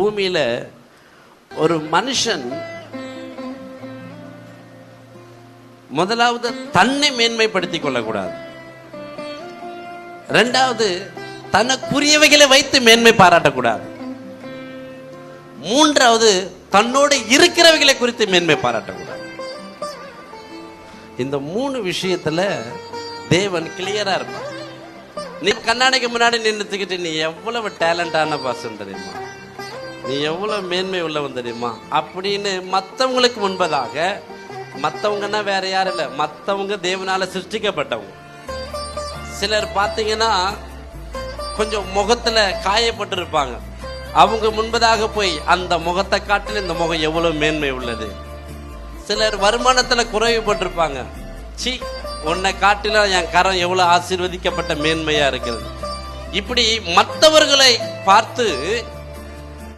பூமியில் ஒரு மனுஷன் முதலாவது தன்னை மேன்மைப்படுத்திக் கொள்ளக்கூடாது. ரெண்டாவது தனக்குரியவைகளை வைத்து மேன்மை பாராட்டக்கூடாது. மூன்றாவது தன்னோடு இருக்கிறவைகளை குறித்து மேன்மை பாராட்டக்கூடாது. இந்த மூணு விஷயத்துல தேவன் கிளியரா இருப்பான் நீ கண்ணாடிக்கு முன்னாடி நின்றுத்துக்கிட்டு நீ எவ்வளவு டேலண்டான பர்சன் தெரியுமா? நீ எவ்வளவு மேன்மை உள்ளவன் தெரியுமா? அப்படின்னு மற்றவங்களுக்கு முன்பதாக மற்றவங்கன்னா வேற யாரும் இல்லை. மற்றவங்க தேவனால சிருஷ்டிக்கப்பட்டவங்க. சிலர் பார்த்தீங்கன்னா கொஞ்சம் முகத்துல காயப்பட்டிருப்பாங்க. அவங்க முன்பதாக போய் அந்த முகத்தை காட்டில் இந்த முகம் எவ்வளவு மேன்மை உள்ளது. சிலர் வருமானத்துல குறைவுபட்டிருப்பாங்க சி உன்னை காட்டிலும் என் கரம் எவ்வளவு ஆசீர்வதிக்கப்பட்ட மேன்மையா இருக்கிறது. இப்படி மற்றவர்களை பார்த்து